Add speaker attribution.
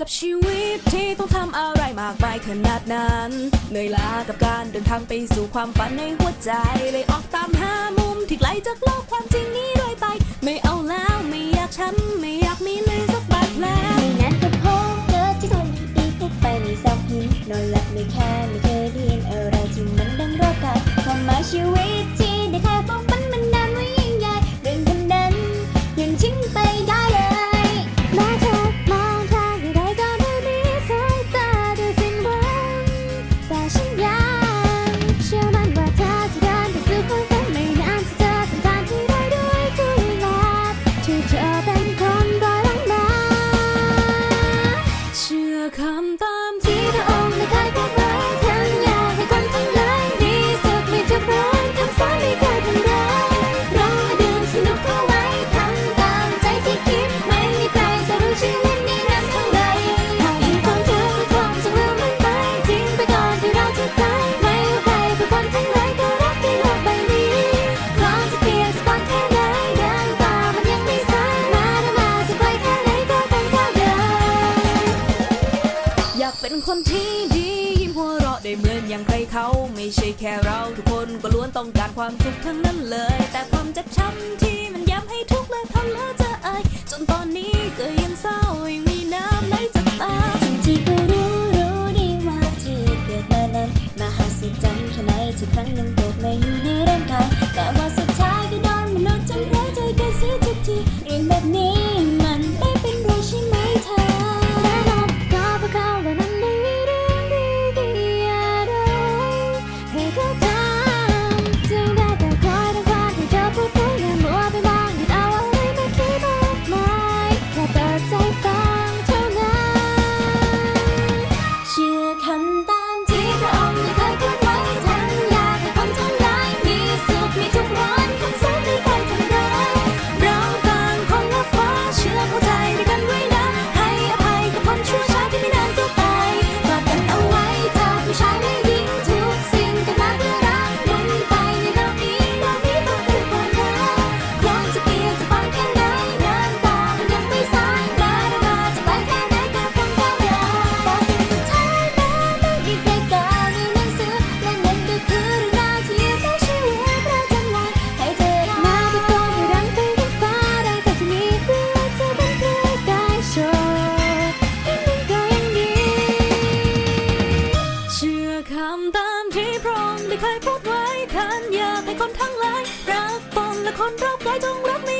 Speaker 1: กับชีวิตที่ต้องทำอะไรมากมายขนาดนั้น เหนื่อยล้ากับการเดินทางไปสู่ความฝันในหัวใจ เลยออกตามหามุมที่ไกลจากโลกความจริงนี้ Sometimes the
Speaker 2: only type นที่ดียิ้มหัวเราะได้เหมื
Speaker 1: อ
Speaker 2: นอย่างใครเขา
Speaker 1: ไม่ใช่แค่เราทุกคนก็ล้วนต้องการความสุขทั้งนั้นเลย แต่ความเจ็บช้ำที่มันย้ำให้ทุกข์และทนและจะ
Speaker 2: คนรอบกายจงรักใน